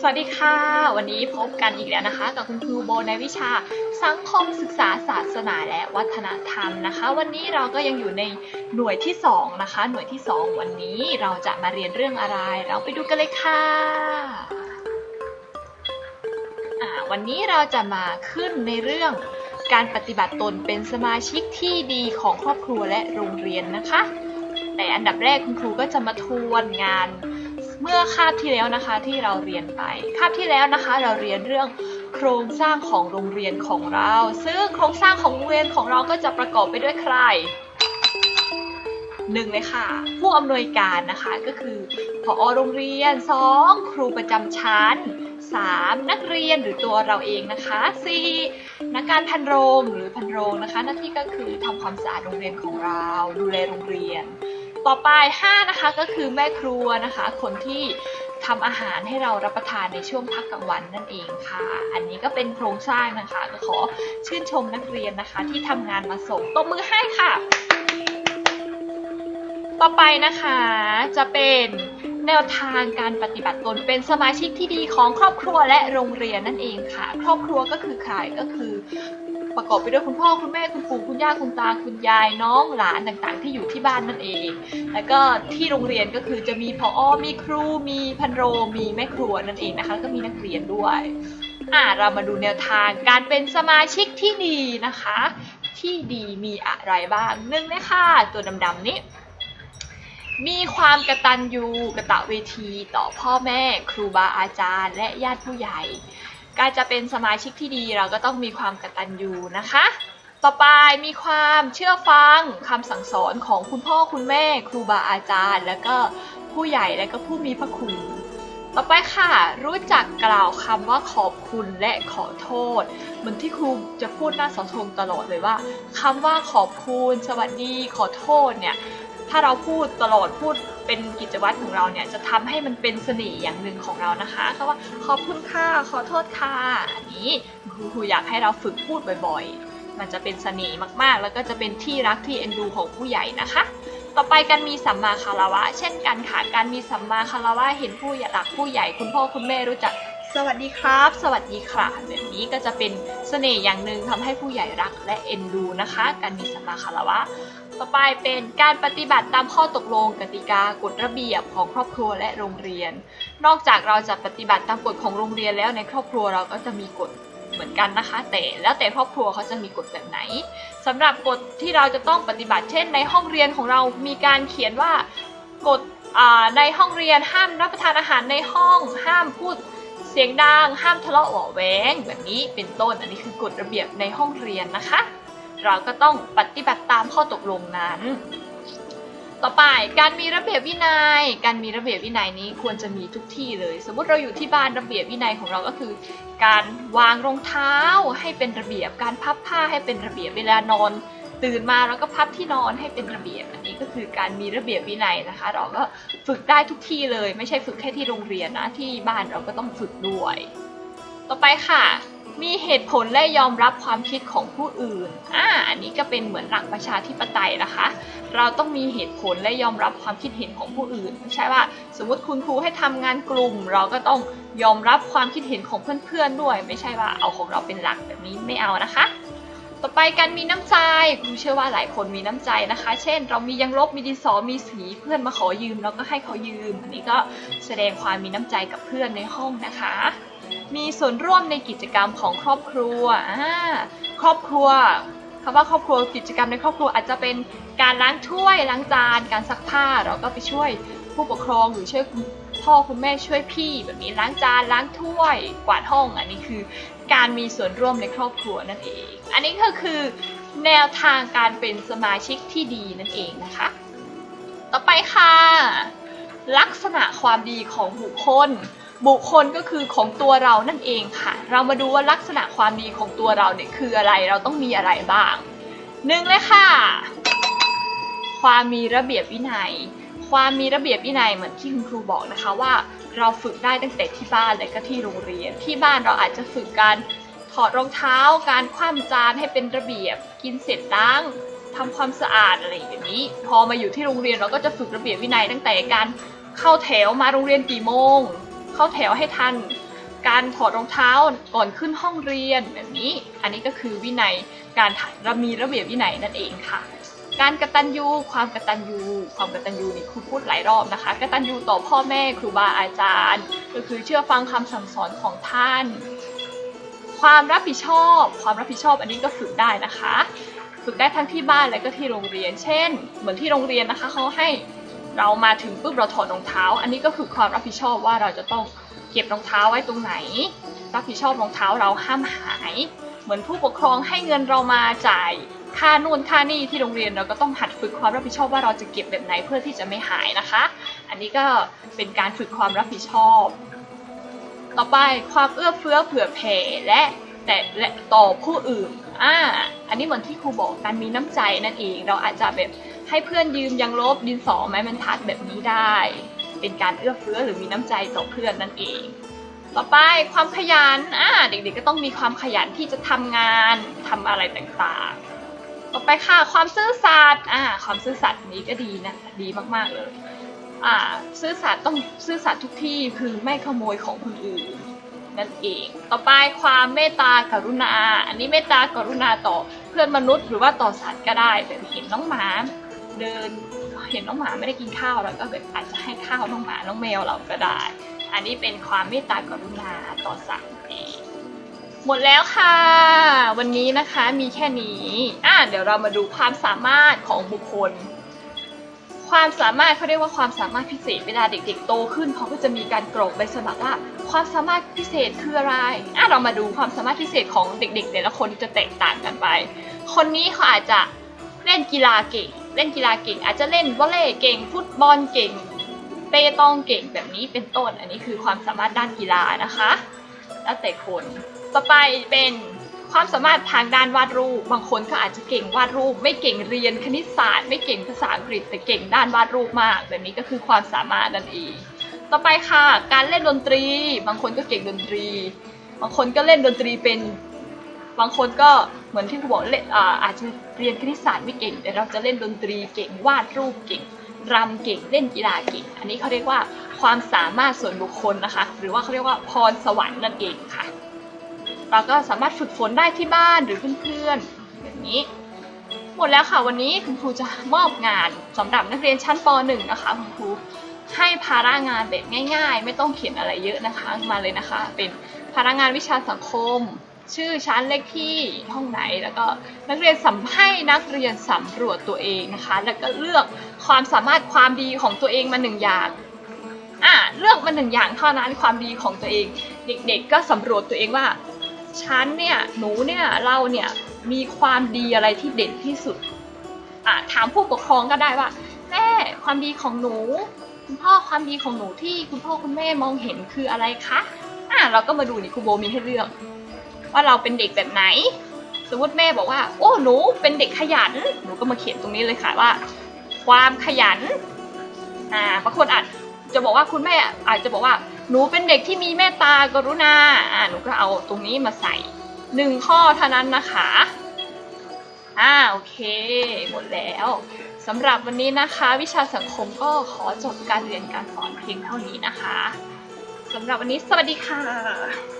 สวัสดีค่ะ วันนี้พบกันอีกแล้วนะคะ กับคุณครูโบในวิชา สังคมศึกษาศาสนาและวัฒนธรรมนะคะ วันนี้เราก็ยังอยู่ในหน่วยที่สองนะคะ หน่วยที่สองวันนี้เราจะมาเรียนเรื่องอะไร เราไปดูกันเลยค่ะวันนี้เราจะมาขึ้นในเรื่องการปฏิบัติตนเป็นสมาชิกที่ดีของครอบครัวและโรงเรียนนะคะ แต่อันดับแรกคุณครูก็จะมาทวนงาน เมื่อคาบที่แล้วนะคะที่เราเรียนไป คาบที่แล้วนะคะเราเรียนเรื่องโครงสร้างของโรงเรียนของเรา ซึ่งโครงสร้างของโรงเรียนของเราก็จะประกอบไปด้วยใครหนึ่งเลยค่ะ ผู้อำนวยการนะคะก็คือผอโรงเรียน 2. ครูประจำชั้น 3. นักเรียนหรือตัวเราเองนะคะ 4. นักการพันโรงหรือพันโรงนะคะ หน้าที่ก็คือทำความสะอาดโรงเรียนของเรา ดูแลโรงเรียน ต่อไป 5 นะคะก็คือแม่ครัวนะคะ คนที่ทำอาหารให้เรารับประทานในช่วงพักกลางวันนั่นเองค่ะ อันนี้ก็เป็นโครงสร้างนะคะ ก็ขอชื่นชมนักเรียนนะคะ ที่ทำงานมาส่งตบมือให้ค่ะ ต่อไปนะคะจะเป็นแนวทางการปฏิบัติตนเป็นสมาชิกที่ดีของครอบครัวและโรงเรียนนั่นเองค่ะ ครอบครัวก็คือใครก็คือ ประกอบไปด้วยคุณพ่อคุณแม่คุณปู่คุณย่าคุณตาคุณยายน้องหลานต่างๆ ที่อยู่ที่บ้านนั่นเอง แล้วก็ที่โรงเรียนก็คือจะมีพออมีครูมีพันโรง มีแม่ครัวนั่นเองนะคะแล้วก็มีนักเรียนด้วยอ่าเรามาดูแนวทางการเป็นสมาชิกที่ดีนะคะ ที่ดีมีอะไรบ้างหนึ่งนะคะตัวดำๆนี้มีความกระตัญญูกระตะเวทีต่อพ่อแม่ ครูบาอาจารย์ และญาติผู้ใหญ่ การจะเป็นสมาชิกที่ดีเราก็ต้องมีความกตัญญูนะคะ ต่อไปมีความเชื่อฟังคำสั่งสอนของคุณพ่อคุณแม่ ครูบาอาจารย์ แล้วก็ผู้ใหญ่และก็ผู้มีพระคุณ ต่อไปค่ะ รู้จักกล่าวคำว่าขอบคุณและขอโทษ เหมือนที่ครูจะพูดหน้าเสาธงตลอดเลยว่าคำว่าขอบคุณ สวัสดี ขอโทษเนี่ย ถ้าเราพูดตลอดพูดเป็นกิจวัตรของเราเนี่ยจะทำให้มันเป็นเสน่ห์อย่างหนึ่งของเรานะคะคำว่าขอบคุณค่ะขอโทษค่ะอันนี้ครูอยากให้เราฝึกพูดบ่อยๆ มันจะเป็นเสน่ห์มากๆ แล้วก็จะเป็นที่รักที่เอ็นดูของผู้ใหญ่นะคะต่อไปการมีสัมมาคารวะ เช่นกันค่ะการมีสัมมาคารวะเห็นผู้หลักผู้ใหญ่คุณพ่อคุณแม่รู้จักสวัสดีครับ สวัสดีค่ะแบบนี้ก็จะเป็นเสน่ห์อย่างหนึ่งทำให้ผู้ใหญ่รักและเอ็นดูนะคะ การมีสัมมาคารวะ ต่อไปเป็นการปฏิบัติตามข้อตกลงกติกากฎระเบียบของครอบครัวและโรงเรียน นอกจากเราจะปฏิบัติตามกฎของโรงเรียนแล้วในครอบครัวเราก็จะมีกฎเหมือนกันนะคะ แต่แล้วแต่ครอบครัวเขาจะมีกฎแบบไหนสำหรับกฎที่เราจะต้องปฏิบัติเช่น ในห้องเรียนของเรามีการเขียนว่ากฎในห้องเรียนห้ามรับประทานอาหารในห้อง ห้ามพูดเสียงดังห้ามทะเลาะเบาะแว้งแบบนี้เป็นต้นอันนี้คือกฎระเบียบในห้องเรียนนะคะ เราก็ต้องปฏิบัติตามข้อตกลงนั้น ต่อไปการมีระเบียบวินัย การมีระเบียบวินัยนี้ควรจะมีทุกที่เลย สมมติเราอยู่ที่บ้านระเบียบวินัยของเราก็คือ การวางรองเท้าให้เป็นระเบียบ การพับผ้าให้เป็นระเบียบเวลานอนตื่นมาแล้วก็พับที่นอนให้เป็นระเบียบอันนี้ก็คือการมีระเบียบวินัยนะคะ เราก็ฝึกได้ทุกที่เลย ไม่ใช่ฝึกแค่ที่โรงเรียนนะที่บ้านเราก็ต้องฝึกด้วย ต่อไปค่ะ มีเหตุผลและยอมรับความคิดของผู้อื่น อ่า อันนี้ก็เป็นเหมือนหลักประชาธิปไตยนะคะ เราต้องมีเหตุผลและยอมรับความคิดเห็นของผู้อื่น ไม่ใช่ว่า สมมติคุณครูให้ทำงานกลุ่ม เราก็ต้องยอมรับความคิดเห็นของเพื่อนๆด้วย ไม่ใช่ว่าเอาของเราเป็นหลักแบบนี้ไม่เอานะคะ ต่อไปการมีน้ำใจครูเชื่อว่าหลายคนมีน้ำใจนะคะ เช่น เรามียังลบมีดินสอมีสีเพื่อนมาขอยืมเราก็ให้เขายืม อันนี้ก็แสดงความมีน้ำใจกับเพื่อนในห้องนะคะ มีส่วนร่วมในกิจกรรมของครอบครัวครอบครัวคำว่าครอบครัวกิจกรรมในครอบครัวอาจจะเป็นการล้างถ้วยล้างจาน การซักผ้าเราก็ไปช่วยผู้ปกครองหรือช่วยพ่อคุณแม่ช่วยพี่ แบบนี้ล้างจานล้างถ้วย กวาดห้องอันนี้คือ การมีส่วนร่วมในครอบครัวนั่นเอง อันนี้ก็คือ แนวทางการเป็นสมาชิกที่ดีนั่นเองนะคะ ต่อไปค่ะ ลักษณะความดีของบุคคล บุคคลก็คือของตัวเรานั่นเองค่ะ เรามาดูว่าลักษณะความดีของตัวเราเนี่ยคืออะไร เราต้องมีอะไรบ้างหนึ่งเลยค่ะ ความมีระเบียบวินัย ความมีระเบียบวินัยเหมือนที่คุณครูบอกนะคะว่า เราฝึกได้ตั้งแต่ที่บ้านและก็ที่โรงเรียน ที่บ้านเราอาจจะฝึกการถอดรองเท้า การคว่ำจานให้เป็นระเบียบ กินเสร็จล้างทำความสะอาดอะไรอย่างนี้ พอมาอยู่ที่โรงเรียนเราก็จะฝึกระเบียบวินัยตั้งแต่การเข้าแถวมาโรงเรียนกี่โมง เข้าแถวให้ทัน การถอดรองเท้าก่อนขึ้นห้องเรียนแบบนี้ อันนี้ก็คือวินัยการระมีระเบียบวินัยนั่นเองค่ะ การกระตัญญูความกระตัญญูความกระตัญญูนี่ครูพูดหลายรอบนะคะกระตัญญูต่อพ่อแม่ครูบาอาจารย์ ก็คือเชื่อฟังคำสั่งสอนของท่าน ความรับผิดชอบ ความรับผิดชอบอันนี้ก็ฝึกได้นะคะ ฝึกได้ทั้งที่บ้านและก็ที่โรงเรียน เช่น เหมือนที่โรงเรียนนะคะเขาให้ เรามาถึงปุ๊บเราถอดรองเท้า อันนี้ก็คือความรับผิดชอบว่าเราจะต้องเก็บรองเท้าไว้ตรงไหน รับผิดชอบรองเท้าเราห้ามหาย เหมือนผู้ปกครองให้เงินเรามาจ่ายค่านู่นค่านี่ที่โรงเรียนเราก็ต้องหัดฝึกความรับผิดชอบว่าเราจะเก็บแบบไหนเพื่อที่จะไม่หายนะคะ อันนี้ก็เป็นการฝึกความรับผิดชอบ ต่อไปความเอื้อเฟื้อเผื่อแผ่และแต่และต่อผู้อื่น อ่า อันนี้เหมือนที่ครูบอกการมีน้ำใจนั่นเอง เราอาจจะแบบ ให้เพื่อนยืมยังลบดินสอไม้บรรทัดแบบนี้ได้ เป็นการเอื้อเฟื้อหรือมีน้ำใจต่อเพื่อนนั่นเอง ต่อไปความขยันอ่าเด็กๆก็ต้องมีความขยันที่จะทำงานทำอะไรต่างๆ ต่อไปค่ะความซื่อสัตย์อ่าความซื่อสัตย์นี้ก็ดีนะดีมากๆเลยอ่าซื่อสัตย์ต้องซื่อสัตย์ทุกที่คือไม่ขโมยของคนอื่นนั่นเอง ต่อไปความเมตตากรุณา อันนี้เมตตากรุณาต่อเพื่อนมนุษย์ หรือว่าต่อสัตว์ก็ได้แบบเห็นน้องหมา เดินเห็นน้องหมาไม่ได้กินข้าวแล้วก็แบบอาจจะให้ข้าวน้องหมาน้องแมวเราก็ได้ อันนี้เป็นความเมตตากรุณาต่อสัตว์เองหมดแล้วค่ะ วันนี้นะคะมีแค่นี้อะเดี๋ยวเรามาดูความสามารถของบุคคล ความสามารถเขาเรียกว่าความสามารถพิเศษเวลาเด็ก ๆ โตขึ้นเขาก็จะมีการกรอกใบสมัครว่าความสามารถพิเศษคืออะไรอะเรามาดูความสามารถพิเศษของเด็ก ๆ แต่ละคนจะแตกต่างกันไป คนนี้เขาอาจจะเล่นกีฬาเก่ง เล่นกีฬาเก่ง อาจจะเล่นวอลเลย์เก่ง ฟุตบอลเก่ง เปตองเก่งแบบนี้เป็นต้น อันนี้คือความสามารถด้านกีฬานะคะ แล้วแต่คน ต่อไปเป็นความสามารถทางด้านวาดรูป บางคนก็อาจจะเก่งวาดรูป ไม่เก่งเรียนคณิตศาสตร์ ไม่เก่งภาษาอังกฤษ แต่เก่งด้านวาดรูปมาก แบบนี้ก็คือความสามารถนั่นเอง ต่อไปค่ะ การเล่นดนตรี บางคนก็เก่งดนตรี บางคนก็เล่นดนตรีเป็น บางคนก็เหมือนที่ครูบอกเล่นอาจจะเรียนคณิตศาสตร์ไม่เก่ง แต่เราจะเล่นดนตรีเก่งวาดรูปเก่งรำเก่งเล่นกีฬาเก่ง อันนี้เขาเรียกว่าความสามารถส่วนบุคคลนะคะ หรือว่าเขาเรียกว่าพรสวรรค์นั่นเองค่ะ เราก็สามารถฝึกฝนได้ที่บ้านหรือเพื่อนๆแบบนี้ หมดแล้วค่ะวันนี้คุณครูจะมอบงานสำหรับนักเรียนชั้นป .1 นะคะคุณครูให้ภาระงานแบบง่าย ๆ ไม่ต้องเขียนอะไรเยอะนะคะมาเลยนะคะ เป็นภาระงานวิชาสังคม ชื่อชั้นเลขที่ห้องไหนแล้วก็นักเรียนสัมให้นักเรียนสำรวจตัวเองนะคะ แล้วก็เลือกความสามารถความดีของตัวเองมาหนึ่งอย่างอะเลือกมาหนึ่งอย่างเท่านั้นความดีของตัวเอง เด็กๆ ก็สำรวจตัวเองว่าฉันเนี่ยหนูเนี่ยเราเนี่ยมีความดีอะไรที่เด่นที่สุดอะถามผู้ปกครองก็ได้ว่าแม่ความดีของหนู คุณพ่อความดีของหนูที่คุณพ่อคุณแม่มองเห็นคืออะไรคะอะเราก็มาดูนี่ครูโบมีให้เลือก ว่าเราเป็นเด็กแบบไหน สมมติแม่บอกว่า โอ้หนูเป็นเด็กขยัน หนูก็มาเขียนตรงนี้เลยค่ะว่า ความขยันอ่าบางคนอาจจะบอกว่าคุณแม่อาจจะบอกว่า หนูเป็นเด็กที่มีเมตตากรุณาอ่าหนูก็เอาตรงนี้มาใส่หนึ่งข้อเท่านั้นนะคะอ่าโอเค หมดแล้วสำหรับวันนี้นะคะ วิชาสังคมก็ขอจบการเรียนการสอนเพียงเท่านี้นะคะสำหรับวันนี้สวัสดีค่ะ